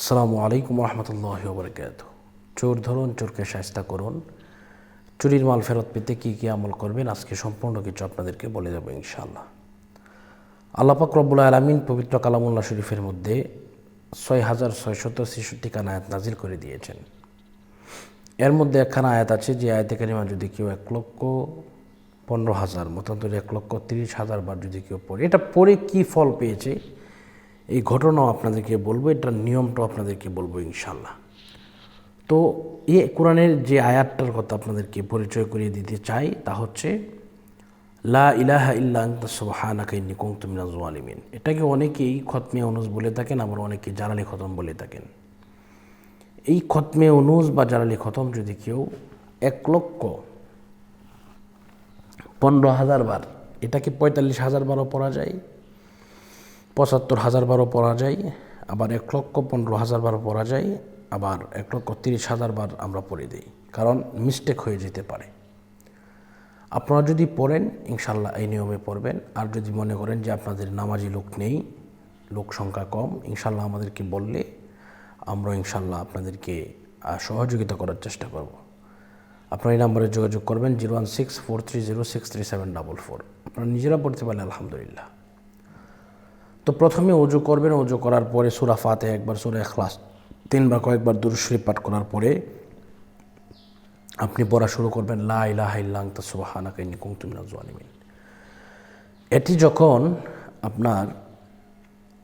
আসসালামু আলাইকুম রহমতুল্লাহ বরকাত চোর ধরুন, চোরকে সাহস্তা করুন। চুরির মাল ফেরত পেতে কী কী আমল করবেন? আজকে সম্পূর্ণ কিছু আপনাদেরকে বলে দেবো ইনশাআল্লাহ। আল্লাপাক রব্বুল আলমিন পবিত্র কালামুল্লাহ শরীফের মধ্যে ছয় হাজার ছয়শত ছেষট্টি খান আয়াত নাজিল করে দিয়েছেন। এর মধ্যে একখানা আয়াত আছে যে আয়াতে কারিমা যদি কেউ এক লক্ষ পনেরো হাজার, মতান্তরে এক লক্ষ তিরিশ হাজার বার যদি কেউ পড়ে, এটা পড়ে কী ফল পেয়েছে? এই ঘটনাও আপনাদেরকে বলব, এটার নিয়মটাও আপনাদেরকে বলব ইনশাল্লাহ তো এ কোরআনের যে আয়াতটার কথা আপনাদেরকে পরিচয় করিয়ে দিতে চাই, তা হচ্ছে, লা ইলাহা ইল্লা আনতা সুবহানাকা ইন্নী কুনতু মিনাজ জালিমিন এটাকে অনেকেই খতমে অনুজ বলে থাকেন, আবার অনেকে জালালি খতম বলে থাকেন। এই খতমে অনুজ বা জালালি খতম যদি কেউ এক লক্ষ পনেরো হাজার বার, এটাকে পঁয়তাল্লিশ হাজার বারও পড়া যায় পঁচাত্তর হাজার বারও পড়া যায়, আবার এক লক্ষ পনেরো হাজার বার পড়া যায়, আবার এক লক্ষ তিরিশ হাজার বার আমরা পড়ে দিই, কারণ মিস্টেক হয়ে যেতে পারে। আপনারা যদি পড়েন ইনশাল্লাহ এই নিয়মে পড়বেন, আর যদি মনে করেন যে আপনাদের নামাজি লোক নেই, লোক সংখ্যা কম ইনশাল্লাহ আমাদেরকে বললে আমরা ইনশাল্লাহ আপনাদেরকে সহযোগিতা করার চেষ্টা করব। আপনারা এই নাম্বারে যোগাযোগ করবেন zero one six four three zero six three seven double four. আপনারা নিজেরা পড়তে পারলে আলহামদুলিল্লাহ। তো প্রথমে অজু করবেন অজু করার পরে সুরা ফাতে একবার, সুরা এখলাস তিনবার কয়েকবার দুরুশরীফ পাঠ করার পরে আপনি পড়া শুরু করবেন, লা ইলাহা ইল্লা আনতা, সুবহানাকা, ইন্নী কুনতু মিনাজ এটি যখন আপনার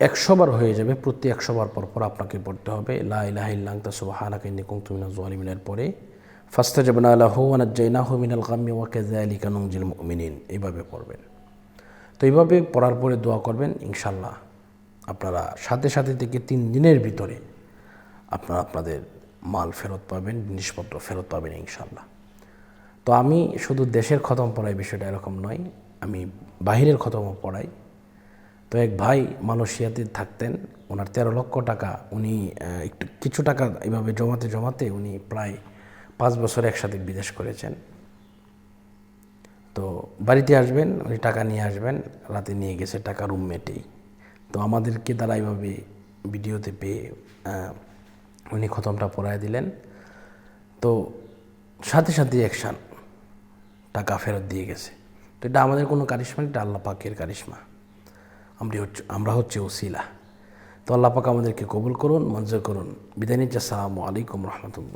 একশো বার হয়ে যাবে, প্রতি একশো বার পর পর আপনাকে পড়তে হবে, লা ইলাহা ইল্লা আনতা, সুবহানাকা, ইন্নী কুনতু মিনাজ জালিমিনের পরে ফাস্তাজাবনা লাহু ওয়া নাজ্জাইনাহু মিনাল গাম্মি ওয়া কাযালিকা নুনজিল মুমিনিন। এইভাবে পড়বেন। এইভাবে পড়ার পরে দোয়া করবেন, ইনশাল্লাহ। আপনারা সাথে সাথে থেকে তিন দিনের ভিতরে আপনারা আপনাদের মাল ফেরত পাবেন, জিনিসপত্র ফেরত পাবেন, ইনশাল্লাহ। তো আমি শুধু দেশের খতম পড়াই বিষয়টা এরকম নয়, আমি বাহিরের খতমও পড়াই। তো এক ভাই মালয়েশিয়াতে থাকতেন, ওনার তেরো লক্ষ টাকা উনি একটু কিছু টাকা এভাবে জমাতে জমাতে উনি প্রায় পাঁচ বছর একসাথে বিদেশ করেছেন। তো বাড়িতে আসবেন উনি টাকা নিয়ে আসবেন, রাতে নিয়ে গেছে টাকা রুমমেটেই। তো আমাদেরকে তারা এইভাবে ভিডিওতে পেয়ে উনি খতমটা পড়ায় দিলেন। তো সাথে সাথে অ্যাকশান টাকা ফেরত দিয়ে গেছে। তো এটা আমাদের কোনো কারিশমা এটা আল্লাহ পাকের কারিশমা। আমরা হচ্ছে আমরা হচ্ছে ওসিলা। তো আল্লাহ পাক আমাদেরকে কবুল করুন, মঞ্জুর করুন। বিদায় নিচ্ছে, আসসালামু আলাইকুম রহমতুল্লাহ।